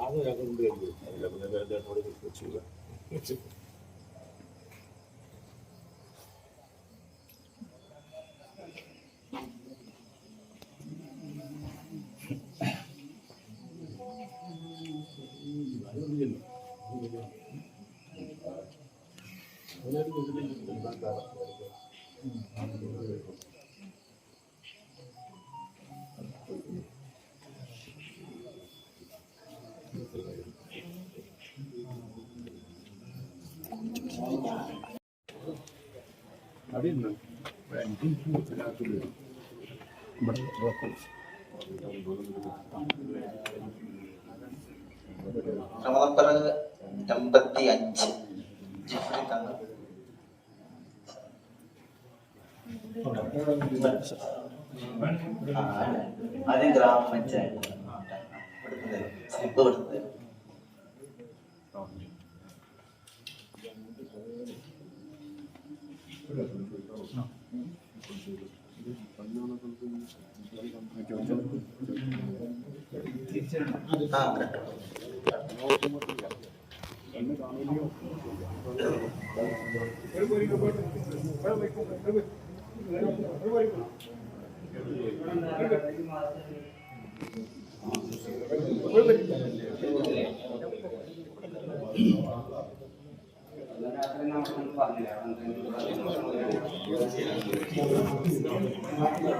അത് ഞങ്ങൾ കൊണ്ട് കഴിഞ്ഞു വെച്ചില്ല നമ്പർ എൺപത്തി അഞ്ച് ജിഫ്രി തങ്ങൾ ആ, ആദ്യം ഗ്രാമപഞ്ചായത്ത് ഇവിടുത്തെ സ്ലിപ്പ് കൊടുത്തത് ആ കേട്ടോ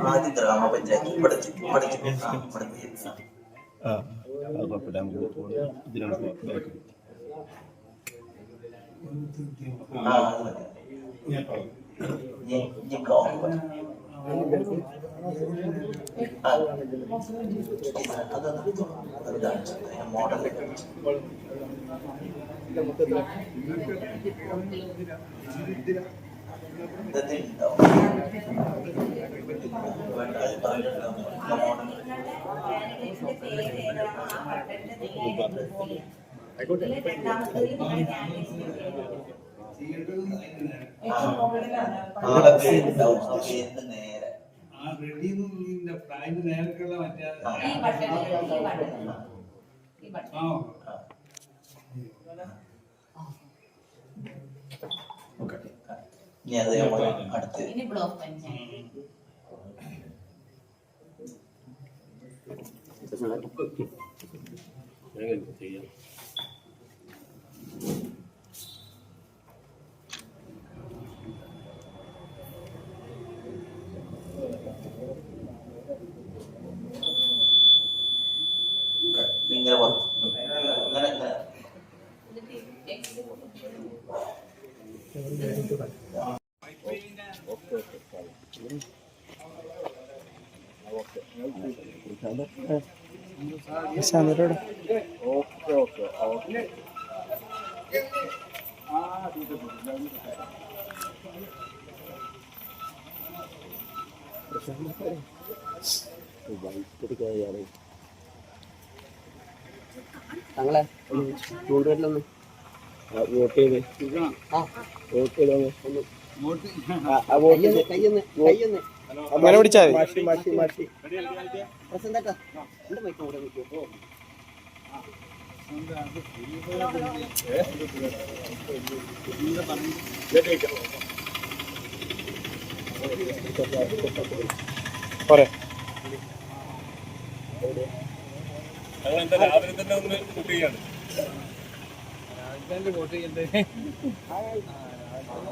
ആദ്യ ഗ്രാമപഞ്ചായത്ത് ഇവിടെ ഇവിടെ ആ, കുഴപ്പമില്ല. നമുക്ക് ഇതിനാണ് ആ അത് മതി ഇനി ഇനി ബ്ലോക്ക് മതി. ആ. അത് അത് അത് കാണിച്ചു മോഡൽ ഇതൊക്കെ ഉണ്ടാവും വേണ്ട, അത് പറഞ്ഞിട്ടുണ്ടാവും. മോഡൽ ആ പേര് ഉണ്ടാവും ആ റെഡി നിന്റെ അതിന്റെ നേരക്കുള്ള മറ്റേ ആ. ആ. ഇനി അത് നമ്മൾ അടുത്ത്. ചെയ്യാം? ഞങ്ങളെ ചൂണ്ടുവരലൊന്ന്. വോട്ട് ചെയ്ത്. വോട്ട് ചെയ്തോ അങ്ങനെ പിടിച്ചാൽ മാഷി മാഷി മാഷി പോരെ. രാവിലെ തന്നെ ഒന്ന് ഷൂട്ട് രാവിലെ വോട്ട് ചെയ്യണ്ടേ?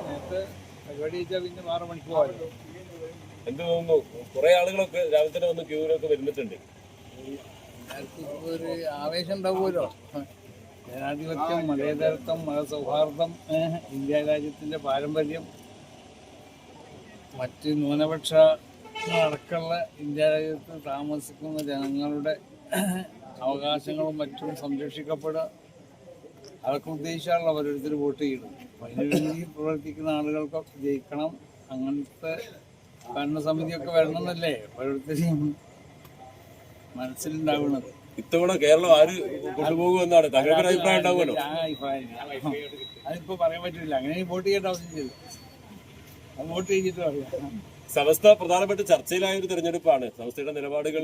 നേരത്തെ പരിപാടി വെച്ചാൽ പിന്നെ ആറ് മണിക്ക് പോകാമല്ലോ എന്ത് തോന്നുന്നു? കുറെ ആളുകളൊക്കെ രാവിലെ തന്നെ വന്ന് ക്യൂവിലൊക്കെ വരുന്നിട്ടുണ്ട്. ഒരു ആവേശം ഉണ്ടാവുമല്ലോ. ജനാധിപത്യം മതേതരത്വം മതസൗഹാർദ്ദം ഇന്ത്യ രാജ്യത്തിന്റെ പാരമ്പര്യം മറ്റ് ന്യൂനപക്ഷ അടക്കമുള്ള ഇന്ത്യ രാജ്യത്ത് താമസിക്കുന്ന ജനങ്ങളുടെ അവകാശങ്ങളും മറ്റും സംരക്ഷിക്കപ്പെടുക. അതൊക്കെ ഉദ്ദേശിച്ചാണല്ലോ ഓരോരുത്തർ വോട്ട് ചെയ്യണം അതിനുവേണ്ടി പ്രവർത്തിക്കുന്ന ആളുകൾക്കൊക്കെ ജയിക്കണം. അങ്ങനത്തെ ഭരണസമിതിയൊക്കെ വരണമെന്നല്ലേ ഓരോരുത്തരെയും മനസ്സിലുണ്ടാവുന്നത് ഇത്തവണ കേരളം ആര് കൊണ്ടുപോകുമെന്നാണ്? താങ്കൾക്ക് അഭിപ്രായം ഉണ്ടാവുമല്ലോ? അതിപ്പോ പറയാൻ പറ്റില്ല. അങ്ങനെ വോട്ട് ചെയ്യേണ്ട ആവശ്യമില്ല വോട്ട് ചെയ്തിട്ട് പറയാം. സമസ്ത പ്രധാനപ്പെട്ട ചർച്ചയിലായ ഒരു തെരഞ്ഞെടുപ്പാണ്. സമസ്തയുടെ നിലപാടുകൾ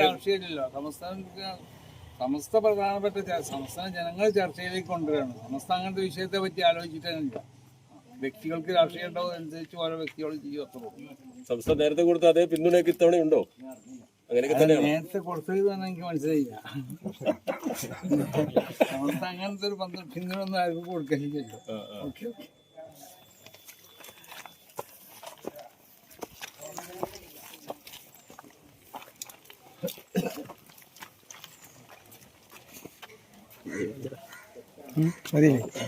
രാഷ്ട്രീയമില്ലല്ലോ സംസ്ഥാനത്ത് സമസ്ത പ്രധാനപ്പെട്ട സമസ്ത സംസ്ഥാന ജനങ്ങൾ ചർച്ചയിലേക്ക് കൊണ്ടുവരണം. സമസ്ത അങ്ങനത്തെ വിഷയത്തെ പറ്റി ആലോചിച്ചിട്ടില്ല വ്യക്തികൾക്ക് രാഷ്ട്രീയം ഉണ്ടാവും അനുസരിച്ച് ഓരോ വ്യക്തികൾ അത്രേ ഉള്ളൂ. നേരത്തെ കൊടുത്ത അതേ പിന്തുണയൊക്കെ ഇത്തവണ ഉണ്ടോ? അങ്ങനെയൊക്കെ അത് തന്നെയാണ്? നേരത്തെ കൊടുത്തത് തന്നെ എനിക്ക് മനസ്സിലായില്ല. സമസ്ത അങ്ങനത്തെ ഒരു പന്ത്രണ്ട് പിന്തുണ ആർക്കും കൊടുക്കില്ലല്ലോ ഓക്കെ ഓക്കെ